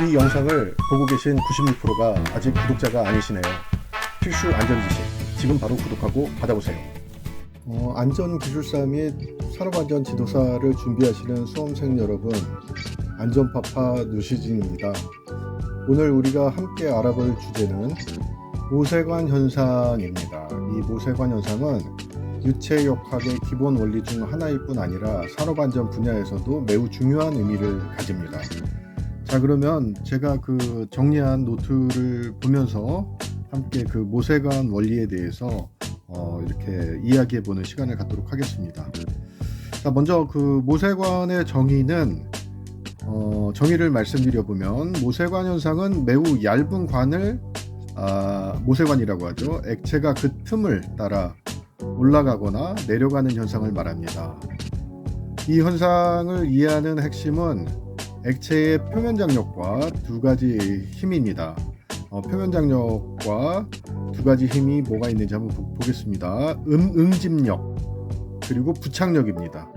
이 영상을 보고 계신 96%가 아직 구독자가 아니시네요. 필수 안전지식 지금 바로 구독하고 받아보세요. 어, 안전기술사 및 산업안전 지도사를 준비하시는 수험생 여러분, 안전파파 누시진입니다. 오늘 우리가 함께 알아볼 주제는 모세관 현상입니다. 이 모세관 현상은 유체 역학의 기본 원리 중 하나일 뿐 아니라 산업안전 분야에서도 매우 중요한 의미를 가집니다. 자 그러면 제가 그 정리한 노트를 보면서 함께 그 모세관 원리에 대해서 어, 이렇게 이야기해 보는 시간을 갖도록 하겠습니다. 자 먼저 그 모세관의 정의는 어, 정의를 말씀드려 보면 모세관 현상은 매우 얇은 관을 아, 모세관이라고 하죠. 액체가 그 틈을 따라 올라가거나 내려가는 현상을 말합니다. 이 현상을 이해하는 핵심은 액체의 표면 장력과 두 가지 힘입니다. 어, 표면 장력과 두 가지 힘이 뭐가 있는지 한번 보, 보겠습니다. 음, 응집력 그리고 부착력입니다.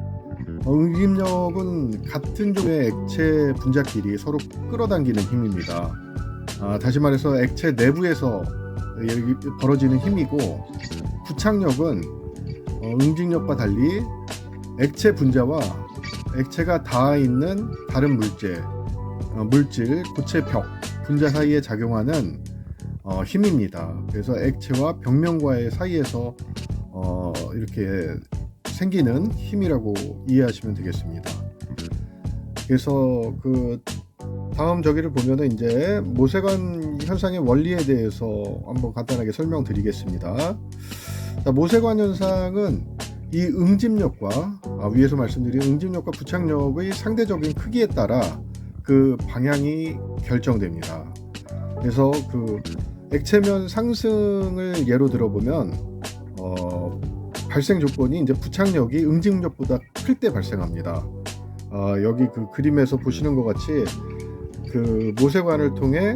어, 응집력은 같은 종의 액체 분자끼리 서로 끌어당기는 힘입니다. 아, 다시 말해서 액체 내부에서 벌어지는 힘이고 부착력은 어, 응집력과 달리 액체 분자와 액체가 닿아 있는 다른 물질, 어, 물질, 고체 벽, 분자 사이에 작용하는 어, 힘입니다. 그래서 액체와 벽면과의 사이에서 어, 이렇게 생기는 힘이라고 이해하시면 되겠습니다. 그래서 그 다음 저기를 보면은 이제 모세관 현상의 원리에 대해서 한번 간단하게 설명드리겠습니다. 자, 모세관 현상은 이 응집력과 아, 위에서 말씀드린 응집력과 부착력의 상대적인 크기에 따라 그 방향이 결정됩니다. 그래서 그 액체면 상승을 예로 들어보면 어, 발생 조건이 이제 부착력이 응집력보다 클 때 발생합니다. 아, 여기 그 그림에서 보시는 것 같이 그 모세관을 통해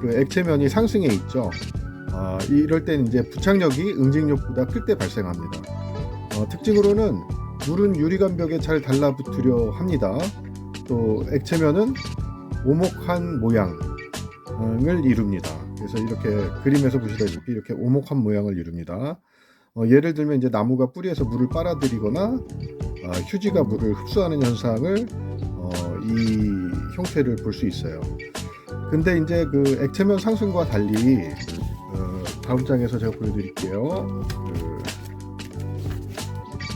그 액체면이 상승해 있죠. 아, 이럴 때는 이제 부착력이 응집력보다 클 때 발생합니다. 어, 특징으로는 물은 유리관벽에 잘 달라붙으려 합니다. 또 액체면은 오목한 모양을 이룹니다. 그래서 이렇게 그림에서 보시다시피 이렇게 오목한 모양을 이룹니다. 어, 예를 들면 이제 나무가 뿌리에서 물을 빨아들이거나 어, 휴지가 물을 흡수하는 현상을 어, 이 형태를 볼 수 있어요. 근데 이제 그 액체면 상승과 달리 어, 다음 장에서 제가 보여드릴게요. 그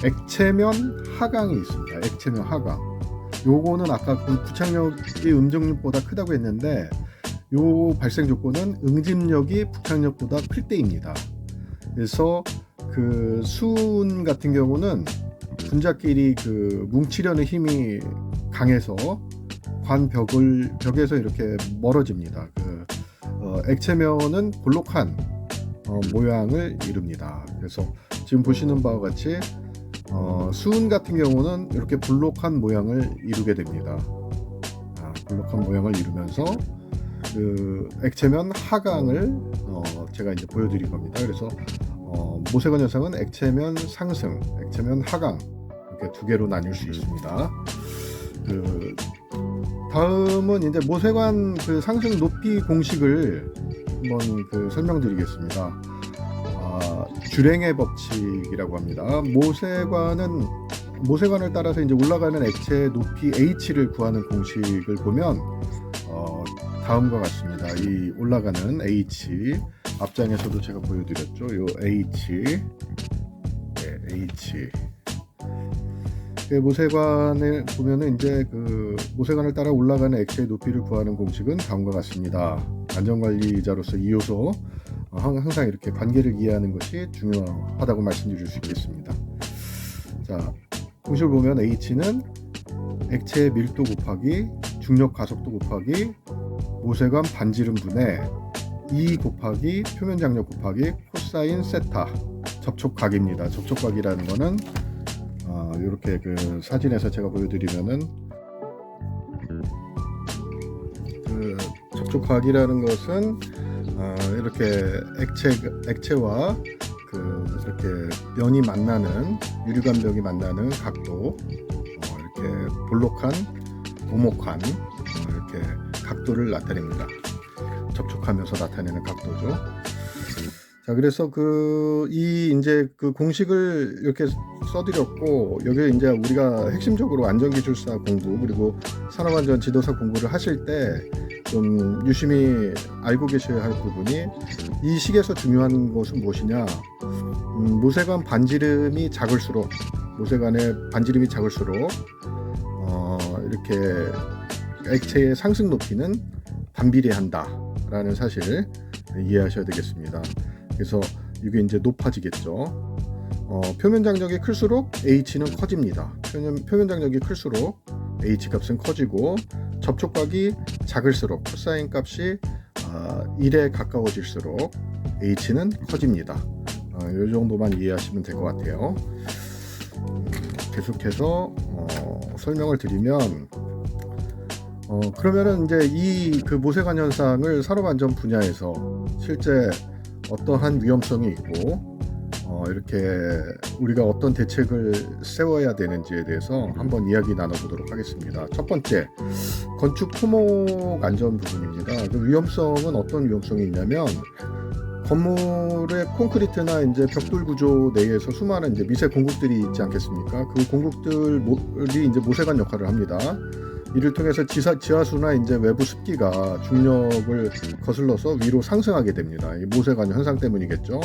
액체면 하강이 있습니다. 액체면 하강. 요거는 아까 그 부착력이 음정력보다 크다고 했는데 요 발생 조건은 응집력이 부착력보다 클 때입니다. 그래서 그 수은 같은 경우는 분자끼리 그 뭉치려는 힘이 강해서 관 벽을 벽에서 이렇게 멀어집니다. 그 어, 액체면은 볼록한 어, 모양을 이룹니다. 그래서 지금 보시는 바와 같이 어, 수은 같은 경우는 이렇게 볼록한 모양을 이루게 됩니다. 아, 볼록한 모양을 이루면서 그 액체면 하강을 어, 제가 이제 보여드릴 겁니다. 그래서 어, 모세관 현상은 액체면 상승, 액체면 하강 이렇게 두 개로 나뉠 수 있습니다. 그 다음은 이제 모세관 그 상승 높이 공식을 한번 그 설명드리겠습니다. 아, 주랭의 법칙이라고 합니다. 모세관은 모세관을 따라서 이제 올라가는 액체 높이 h를 구하는 공식을 보면 어, 다음과 같습니다. 이 올라가는 h 앞장에서도 제가 보여드렸죠. 요 h 네, h 그 모세관을 보면은 이제 그 모세관을 따라 올라가는 액체의 높이를 구하는 공식은 다음과 같습니다. 안전관리자로서 이 요소 어, 항- 항상 이렇게 관계를 이해하는 것이 중요하다고 말씀드릴 수 있겠습니다. 자, 공식을 보면 H는 액체의 밀도 곱하기 중력 가속도 곱하기 모세관 반지름 분의 E 곱하기 표면 장력 곱하기 코사인 세타 접촉각입니다. 접촉각이라는 거는 어, 이렇게 그 사진에서 제가 보여드리면은 그 접촉각이라는 것은 어, 이렇게 액체 액체와 그 이렇게 면이 만나는 유리관벽이 만나는 각도 어, 이렇게 볼록한 오목한 어, 이렇게 각도를 나타냅니다. 접촉하면서 나타내는 각도죠. 자, 그래서 그 이 이제 그 공식을 이렇게 써드렸고 여기 이제 우리가 핵심적으로 안전기술사 공부 그리고 산업안전 지도사 공부를 하실 때 좀 유심히 알고 계셔야 할 부분이 이 식에서 중요한 것은 무엇이냐? 음, 모세관 반지름이 작을수록 모세관의 반지름이 작을수록 어, 이렇게 액체의 상승 높이는 반비례한다라는 사실 이해하셔야 되겠습니다. 그래서 이게 이제 높아지겠죠. 어, 표면 장력이 클수록 H는 커집니다. 표면, 표면 장력이 클수록 H 값은 커지고 접촉각이 작을수록 코사인 값이 어, 1에 가까워질수록 H는 커집니다. 어, 이 정도만 이해하시면 될 것 같아요. 음, 계속해서 어, 설명을 드리면 어, 그러면은 이제 이 그 모세관 현상을 산업안전 분야에서 실제 어떠한 위험성이 있고 어, 이렇게 우리가 어떤 대책을 세워야 되는지에 대해서 한번 이야기 나눠보도록 하겠습니다. 첫 번째, 건축 토목 안전 부분입니다. 그 위험성은 어떤 위험성이 있냐면 건물의 콘크리트나 이제 벽돌 구조 내에서 수많은 이제 미세 공국들이 있지 않겠습니까? 그 공국들이 이제 모세관 역할을 합니다. 이를 통해서 지하, 지하수나 이제 외부 습기가 중력을 거슬러서 위로 상승하게 됩니다. 이 모세관 현상 때문이겠죠.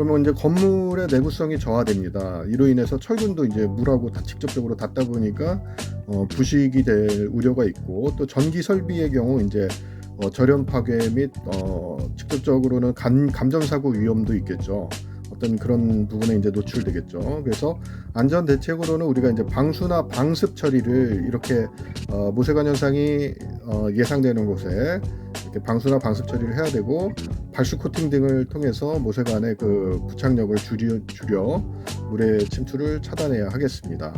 그러면 이제 건물의 내구성이 저하됩니다. 이로 인해서 철근도 이제 물하고 다 직접적으로 닿다 보니까 어, 부식이 될 우려가 있고 또 전기 설비의 경우 이제 어, 절연 파괴 및 어, 직접적으로는 감, 감전 사고 위험도 있겠죠. 어떤 그런 부분에 이제 노출되겠죠. 그래서 안전 대책으로는 우리가 이제 방수나 방습 처리를 이렇게 어, 모세관 현상이 어, 예상되는 곳에 이렇게 방수나 방습 처리를 해야 되고 발수 코팅 등을 통해서 모세관의 그 부착력을 줄여, 줄여 물의 침투를 차단해야 하겠습니다.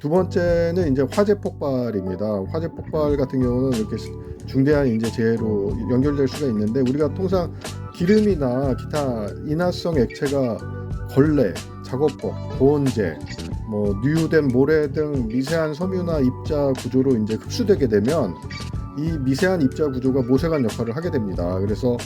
두 번째는 이제 화재 폭발입니다. 화재 폭발 같은 경우는 이렇게 중대한 이제 재해로 연결될 수가 있는데 우리가 통상 기름이나 기타 인화성 액체가 걸레, 작업복, 보온재, 뭐 누유된 모래 등 미세한 섬유나 입자 구조로 이제 흡수되게 되면 이 미세한 입자 구조가 모세관 역할을 하게 됩니다. 그래서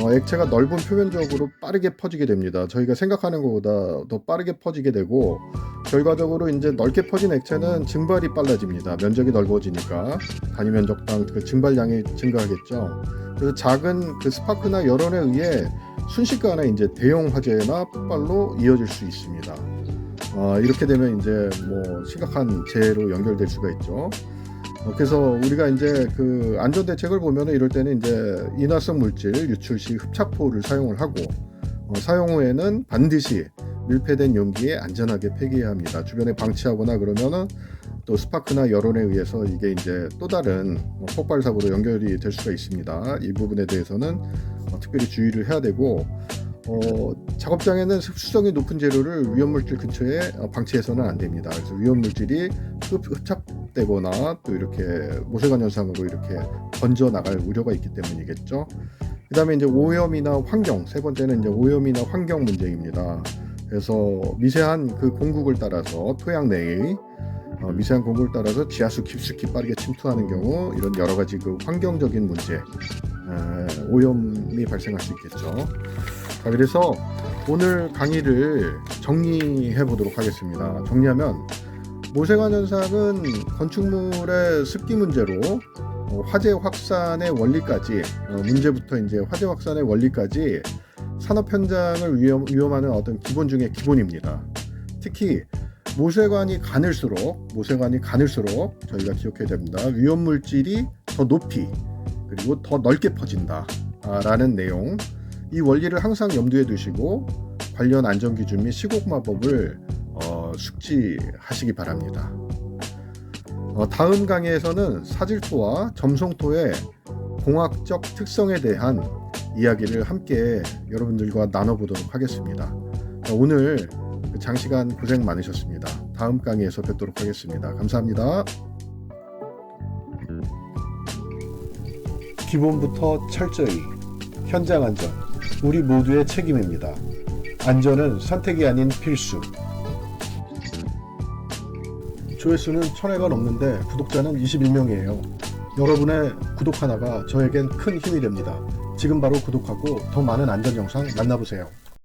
어, 액체가 넓은 표면적으로 빠르게 퍼지게 됩니다. 저희가 생각하는 것보다 더 빠르게 퍼지게 되고 결과적으로 이제 넓게 퍼진 액체는 증발이 빨라집니다. 면적이 넓어지니까 단위 면적당 그 증발량이 증가하겠죠. 그래서 작은 그 스파크나 열원에 의해 순식간에 이제 대형 화재나 폭발로 이어질 수 있습니다. 어, 이렇게 되면 이제 뭐 심각한 재해로 연결될 수가 있죠. 어, 그래서 우리가 이제 그 안전 대책을 보면은 이럴 때는 이제 인화성 물질 유출 시 흡착포를 사용을 하고 어, 사용 후에는 반드시 밀폐된 용기에 안전하게 폐기해야 합니다. 주변에 방치하거나 그러면은 또 스파크나 여론에 의해서 이게 이제 또 다른 뭐 폭발 사고로 연결이 될 수가 있습니다. 이 부분에 대해서는 어, 특별히 주의를 해야 되고 어, 작업장에는 흡수성이 높은 재료를 위험물질 근처에 어, 방치해서는 안 됩니다. 그래서 위험물질이 흡착 되거나 또 이렇게 모세관 현상으로 이렇게 번져 나갈 우려가 있기 때문이겠죠. 그 다음에 이제 오염이나 환경, 세 번째는 이제 오염이나 환경 문제입니다. 그래서 미세한 그 공국을 따라서 토양 내의 어, 미세한 공국을 따라서 지하수 깊숙이 빠르게 침투하는 경우 이런 여러 가지 그 환경적인 문제, 에, 오염이 발생할 수 있겠죠. 자, 그래서 오늘 강의를 정리해 보도록 하겠습니다. 정리하면 모세관 현상은 건축물의 습기 문제로 어, 화재 확산의 원리까지 어, 문제부터 이제 화재 확산의 원리까지 산업 현장을 위험, 위험하는 어떤 기본 중의 기본입니다. 특히 모세관이 가늘수록 모세관이 가늘수록 저희가 기억해야 됩니다. 위험 물질이 더 높이 그리고 더 넓게 퍼진다라는 내용. 이 원리를 항상 염두에 두시고 관련 안전 기준 및 시공마법을 어, 숙지하시기 바랍니다. 어, 다음 강의에서는 사질토와 점성토의 공학적 특성에 대한 이야기를 함께 여러분들과 나눠보도록 하겠습니다. 오늘 장시간 고생 많으셨습니다. 다음 강의에서 뵙도록 하겠습니다. 감사합니다. 기본부터 철저히 현장 안전 우리 모두의 책임입니다. 안전은 선택이 아닌 필수. 조회수는 1000회가 넘는데 구독자는 21명이에요. 여러분의 구독 하나가 저에겐 큰 힘이 됩니다. 지금 바로 구독하고 더 많은 안전 영상 만나보세요.